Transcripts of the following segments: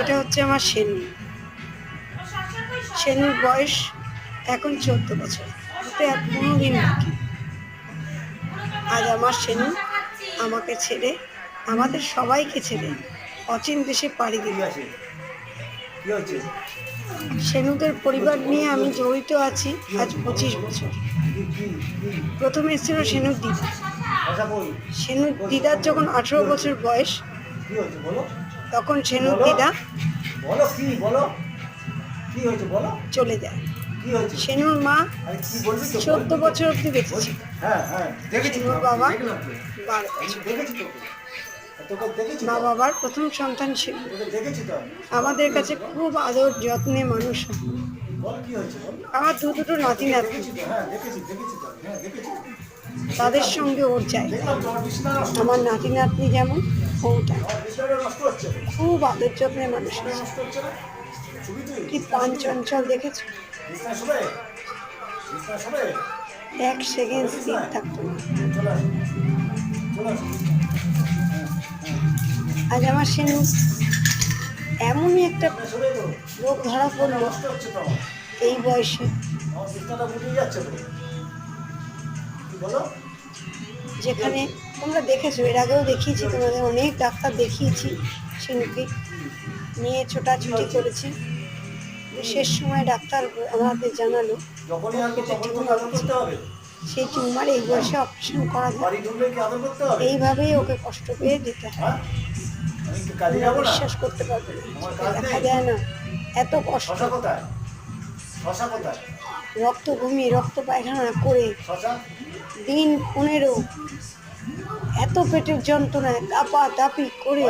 এটা হচ্ছে আমার সেনু সেনুর বয়স এখন চোদ্দ বছর। তো এক পনেরো দিন বাকি আজ আমার সেনু আমাকে ছেড়ে আমাদের সবাইকে ছেড়ে অচিন দেশে পাড়ি দিল। সেনুদের পরিবার নিয়ে আমি জড়িত আছি আজ পঁচিশ বছর। প্রথমে এসেছিল সেনুর দিদা। সেনুর দিদার যখন আঠেরো বছর বয়স তখন সেনুর দিদা বলো কি বলো। কি হয়েছে বলো। চলে যায়। সেনুর মা চোদ্দ বছর অব্দি বেঁচেছে। হ্যাঁ হ্যাঁ। সেনুর বাবা বারো মা বাবার প্রথম সন্তান ছিল আমাদের কাছে খুব আদর যত্নে মানুষ আমার দু দুটো নাতি নাতনি তাদের সঙ্গে ওর চাই আমার নাতি নাতনি যেমন ওটা খুব আদর যত্নের মানুষ কি পান চঞ্চল দেখেছ? এক সেকেন্ড স্থির থাকতো আজ আমার সেনু এমনই একটা রোগ ধরা পড়ল, এই বয়সে। যেখানে তোমরা দেখেছ এর আগেও দেখিয়েছি তোমাদের অনেক ডাক্তার দেখিয়েছি সেনুকে নিয়ে ছোটাছুটি করেছি। শেষ সময় ডাক্তার আমাদের জানালো সেই টিউমার এই বয়সে অপারেশন করা যায়। এইভাবেই ওকে কষ্ট পেয়ে দিতে হয়। হ্যাঁ? বিশ্বাস করতে পারবে দেখা যায় না। এত কষ্ট। রক্ত বমি রক্ত পায়খানা করে দিন পনেরো। এত পেটের যন্ত্রণায় দাপা দাপি করে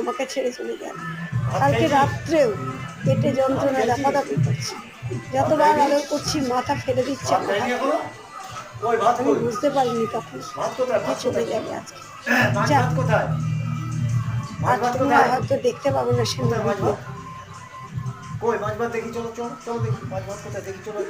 আমাকে ছেড়ে চলে যায় কালকে রাত্রেও পেটে যন্ত্রণায়? দাপাদাপি করছি। যতবার আদর করছি, মাথা ফেলে দিচ্ছে আমি বুঝতে পারিনি তখন চলে যাবে আজকে। আর তোমরা হয়তো দেখতে পাবো না সে কই মাছ ভাত দেখি, চলো চলো চলো দেখি মাছ ভাত কোথায়, দেখি, চলো।